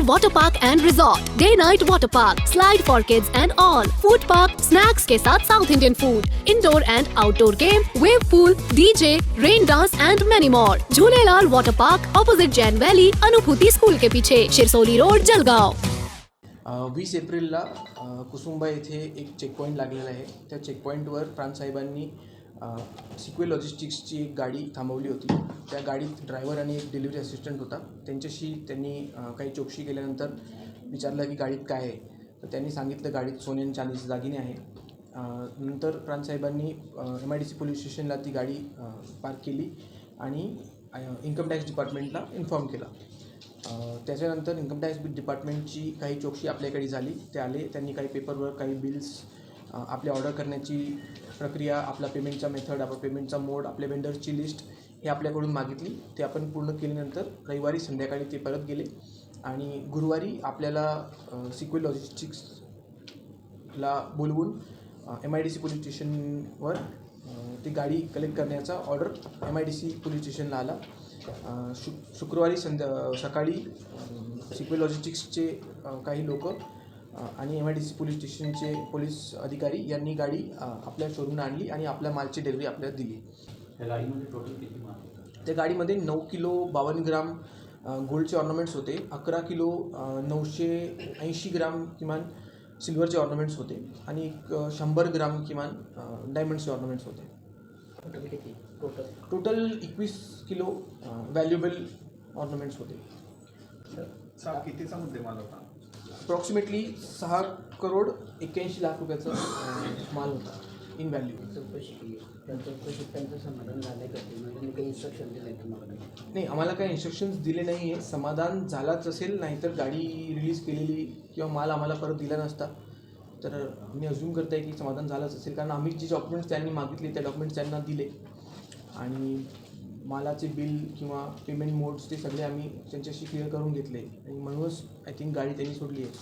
Carnival Water Park and Resort, Day Night Water Park, Slide for Kids and All, Food Park, Snacks के साथ South Indian food indoor and outdoor game Wave Pool, DJ Rain Dance and many more. Jhulelal Water park opposite Jain valley Anubhuti school के पीछे Shirsoli road Jalgaon वीस एप्रिलला कुसुंबा येथे एक checkpoint लागलेला आहे त्या चेकपॉईंटवर सिक्वे लॉजिस्टिक्सची एक गाडी थांबवली होती. त्या गाडीत ड्रायव्हर आणि एक डिलिव्हरी असिस्टंट होता. त्यांच्याशी त्यांनी काही चौकशी केल्यानंतर विचारलं की गाडीत काय आहे? तर त्यांनी सांगितलं गाडीत सोने आणि चांदीचे दागिने आहे नंतर प्राणसाहेबांनी M I D C police स्टेशनला ती गाडी पार्क केली आणि इन्कम टॅक्स डिपार्टमेंटला इन्फॉर्म केला. त्याच्यानंतर इन्कम टॅक्स डिपार्टमेंटची काही चौकशी आपल्याकडे झाली. ते आले त्यांनी काही पेपरवर्क काही बिल्स आपली ऑर्डर करण्याची प्रक्रिया आपला पेमेंटचा मेथड आपला पेमेंटचा मोड आपल्या वेंडर्सची लिस्ट हे आपल्याकडून मागितली. ते आपण पूर्ण केल्यानंतर रविवारी संध्याकाळी ते परत गेले. आणि गुरुवारी आपल्याला सिक्वेल लॉजिस्टिक्सला बोलवून M I D C police स्टेशनवर ती गाडी कलेक्ट करण्याचा order M I D C police स्टेशनला आला. शु शुक्रवारी संध्या सकाळी सिक्वेल लॉजिस्टिक्सचे काही लोक आणि M I D C police स्टेशनचे पोलीस अधिकारी यांनी गाडी आपल्या शोरूमला आणली आणि आपल्या मालची डिलिव्हरी आपल्याला दिली. त्या गाडीमध्ये टोटल किती माल होता? त्या गाडीमध्ये नऊ किलो बावन्न ग्राम गोल्डचे ऑर्नामेंट्स होते अकरा किलो नऊशे ऐंशी ग्राम किमान सिल्वरचे ऑर्नामेंट्स होते आणि एक शंभर ग्राम किमान डायमंडचे ऑर्नामेंट्स होते. टोटल किती? टोटल टोटल एकवीस किलो व्हॅल्युएबल ऑर्नामेंट्स होते. कितीचा मुद्देमाल होता? अप्रॉक्सिमेटली सहा करोड एक्क्याऐंशी लाख रुपयाचा माल होता. इन व्हॅल्यू चौकशी केली. त्या चौकशीत त्यांचं समाधान झालं का? ते म्हणजे त्यांनी काही इन्स्ट्रक्शन दिले तुम्हाला. नाही आम्हाला काही इन्स्ट्रक्शन्स दिले नाही आहे समाधान झालाच असेल नाहीतर गाडी रिलीज केलेली किंवा माल आम्हाला परत दिला नसता. तर मी अज्युम करत आहे की समाधान झालंच असेल. कारण आम्ही जे डॉक्युमेंट्स त्यांनी मागितले त्या डॉक्युमेंट्स त्यांना दिले. आणि मालाचे बिल किंवा पेमेंट मोड्स ते सगळे आम्ही त्यांच्याशी क्लिअर करून घेतले. आणि म्हणूनच आय थिंक गाडी त्यांनी सोडली आहे.